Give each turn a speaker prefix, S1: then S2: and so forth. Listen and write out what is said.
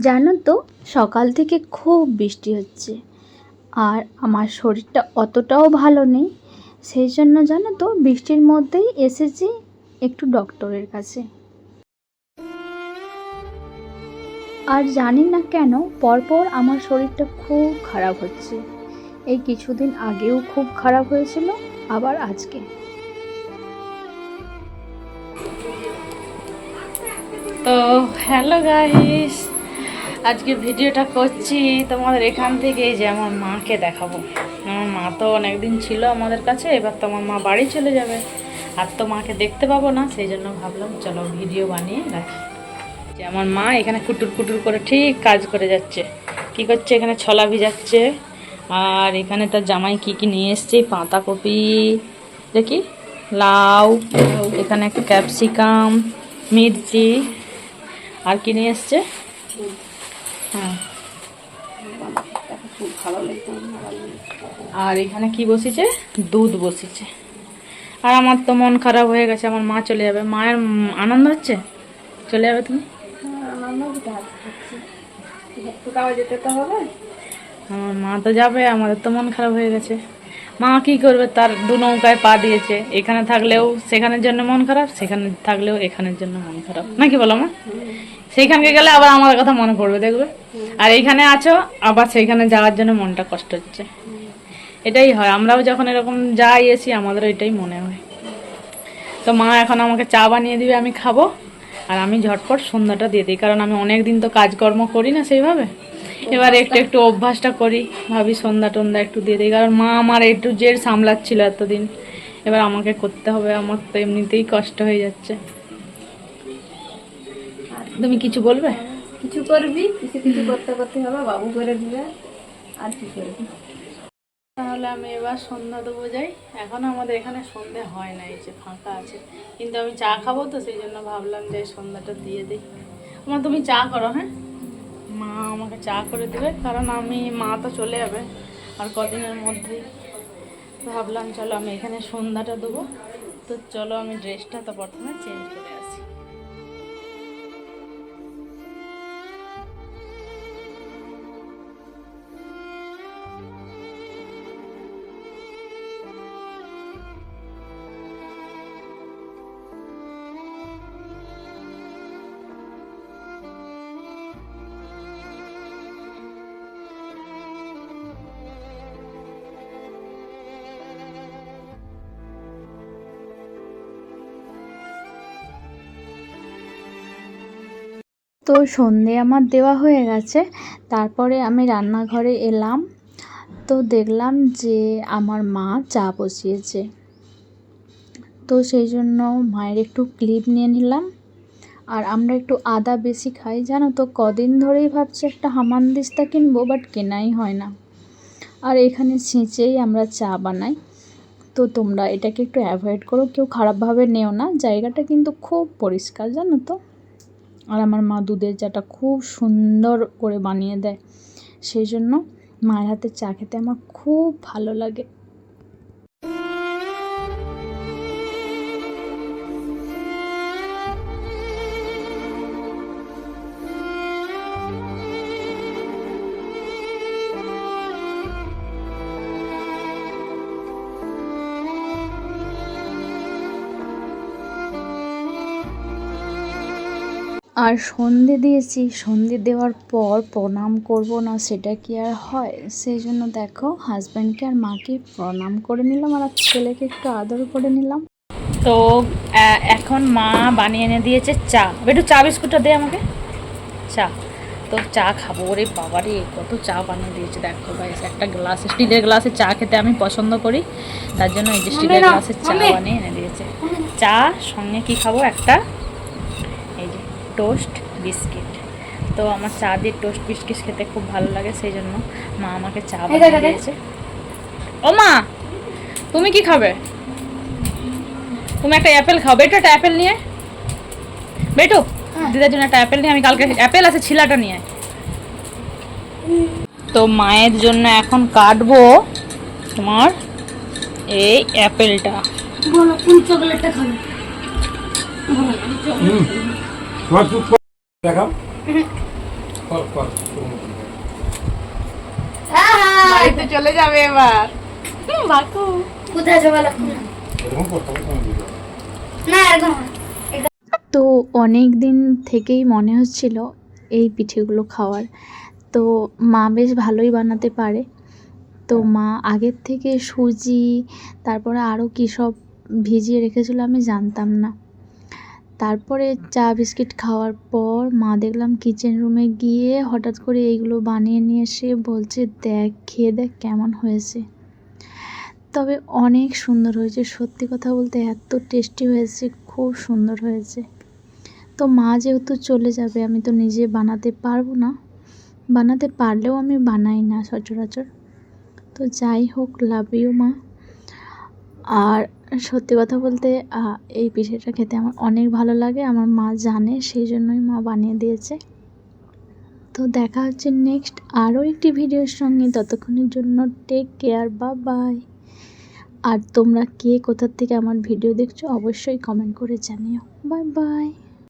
S1: জানো তো, সকাল থেকে খুব বৃষ্টি হচ্ছে। আর আমার শরীরটা অতটাও ভালো নেই। সেই জন্য জানো তো, বৃষ্টির মধ্যেই এসেছি একটু ডক্টরের কাছে। আর জানি না কেন, পরপর আমার শরীরটা খুব খারাপ হচ্ছে। এই কিছুদিন আগেও খুব খারাপ হয়েছিল, আবার আজকে।
S2: তো হ্যালো গাইস আজকে ভিডিওটা করছি তোমাদের এখান থেকে যে আমার মাকে দেখাবো। আমার মা তো অনেক দিন ছিল আমাদের কাছে, এবার তো আমার মা বাড়ি চলে যাবে। আর তো মাকে দেখতে পাবো না, সেই জন্য ভাবলাম চলো ভিডিও বানিয়ে রাখি। যে আমার মা এখানে কুটুর কুটুর করে ঠিক কাজ করে যাচ্ছে। কি করছে? এখানে ছলা ভিজাচ্ছে। আর এখানে তার জামাই কি কি নিয়ে এসছে? পাতাকপি দেখি লাউ, এখানে একটা ক্যাপসিকাম, মির্চি। আর কি নিয়ে এসছে? আর এখানে কি বসেছে? দুধ বসেছে। আর আমার তো মন খারাপ হয়ে গেছে, আমার মা চলে যাবে। মায়ের আনন্দ হচ্ছে? চলে যাবে তুমি? আমার মা তো যাবে, আমাদের তো মন খারাপ হয়ে গেছে। মা কি করবে? তার দু নৌকায় পা দিয়েছে। এখানে থাকলেও সেখানের জন্য মন খারাপ, সেখানে থাকলেও এখানের জন্য মন খারাপ। নাকি বলো মা? সেইখানকে গেলে আবার আমার কথা মনে পড়বে, দেখবে? আর এইখানে আছো, আবার সেইখানে যাওয়ার জন্য মনটা কষ্ট হচ্ছে। এটাই হয়, আমরাও যখন এরকম যাই এসি আমাদের এটাই মনে হয়। তো মা এখন আমাকে চা বানিয়ে দিবে, আমি খাব, আর আমি ঝটপট সন্ধ্যাটা দিয়ে দিই, কারণ আমি অনেক দিন তো কাজকর্ম করি না সেইভাবে। এবার একটু একটু অভ্যাসটা করি, ভাবি সন্ধ্যা টন্ধা একটু দিয়ে দিই, কারণ মা আমার একটু জের সামলাচ্ছিল এতদিন। এবার আমাকে করতে হবে, আমার তো এমনিতেই কষ্ট হয়ে যাচ্ছে। তুমি কিছু বলবে?
S1: কিছু করবি কিছু কিছু করতে করতে হবে বাবু করে দিবে আর কি করবি?
S2: তাহলে আমি এবার সন্ধ্যা দেবো যাই। এখনও আমাদের এখানে সন্ধে হয় না এই যে ফাঁকা আছে। কিন্তু আমি চা খাব তো সেই জন্য ভাবলাম যে সন্ধ্যাটা দিয়ে দিই। মা তুমি চা করো হ্যাঁ? মা আমাকে চা করে দেবে কারণ আমি মা তো চলে যাবে আর কদিনের মধ্যেই। তো ভাবলাম চলো আমি এখানে সন্ধ্যাটা দেবো। তো চলো আমি ড্রেসটা তো প্রথমে চেঞ্জ করে
S1: তো সন্ধে আমার দেওয়া হয়ে গেছে। তারপরে আমি রান্নাঘরে এলাম। তো দেখলাম যে আমার মা চা বসিয়েছে। তো সেই জন্য মায়ের একটু ক্লিপ নিয়ে নিলাম। আর আমরা একটু আদা বেশি খাই। জানো তো, কদিন ধরেই ভাবছি একটা হামানদিস্তা কিনবো বাট কেনাই হয় না। আর এখানে ছেঁচেই আমরা চা বানাই। তো তোমরা এটাকে একটু অ্যাভয়েড করো। কেউ খারাপভাবে নেও না। জায়গাটা কিন্তু খুব পরিষ্কার, জানো তো? আর আমার মা দুধের চাটা খুব সুন্দর করে বানিয়ে দেয়। সেই জন্য মায়ের হাতে চা খেতে আমার খুব ভালো লাগে। আর সন্ধে দিয়েছি। সন্ধে দেওয়ার পর প্রণাম করব না সেটা কি আর হয়? সেই জন্য দেখো হাজব্যান্ডকে আর মাকে প্রণাম করে নিলাম আর ছেলেকে একটু আদর করে নিলাম।
S2: তো এখন মা বানিয়ে এনে দিয়েছে চা। একটু চা বিস্কুটটা দে আমাকে। চা। তো চা খাব ওরে বাবারে কত চা বানিয়ে দিয়েছে। দেখো গাইস একটা গ্লাস স্টিলের গ্লাসে চা খেতে আমি পছন্দ করি। তার জন্য এই যে স্টিলের গ্লাসে চা বানিয়ে এনে দিয়েছে। চা সঙ্গে কি খাব? একটা টোস্ট বিস্কিট তো আমার চা দিয়ে টোস্ট বিস্কিট খেতে খুব ভালো লাগে সেই জন্য মা আমাকে চা বানিয়ে দিয়েছে। ও মা তুমি কি খাবে? তুমি একটা অ্যাপেল খাও। বেটো একটা অ্যাপেল নিয়ে। বেটু দিদার জন্য একটা অ্যাপেল নিয়ে। আমি কালকে অ্যাপেল আছে ছিলাটা নিয়ে। তো মায়ের জন্য এখন কাটবো তোমার এই অ্যাপেলটা
S3: বলো কোন চকলেটটা খাবে।
S4: তোমার চুপ করে। দেখাও কর কর।
S2: বাড়িতে চলে যাবে এবার। বাকু।
S3: কোথায় না এরকম
S1: তো অনেক দিন থেকেই মনে হচ্ছিল এই পিঠেগুলো খাওয়ার। তো মা বেশ ভালোই বানাতে পারে। তো মা আগের থেকে সুজি তারপরে আরও কী সব ভিজিয়ে রেখেছিল আমি জানতাম না। তারপরে চা বিস্কিট খাওয়ার পর মা দেখলাম কিচেন রুমে গিয়ে হঠাৎ করে এইগুলো বানিয়ে নিয়ে এসে বলছে, দেখ, খেয়ে দেখ কেমন হয়েছে। তবে অনেক সুন্দর হয়েছে। সত্যি কথা বলতে এত টেস্টি হয়েছে, খুব সুন্দর হয়েছে। তো মা যেহেতু চলে যাবে, আমি তো নিজে বানাতে পারব না। বানাতে পারলেও আমি বানাই না সচরাচর। তো যাই হোক লাভ ইউ মা। আর সত্যি কথা বলতে এই পিঠেটা খেতে আমার অনেক ভালো লাগে। আমার মা জানে, সেই জন্যই মা বানিয়ে দিয়েছে। তো দেখা হচ্ছে নেক্সট আরও একটি ভিডিওর সঙ্গে। ততক্ষণের জন্য টেক কেয়ার বা বাই আর তোমরা কে কোথার থেকে আমার ভিডিও দেখছ, অবশ্যই কমেন্ট করে জানিও। Bye bye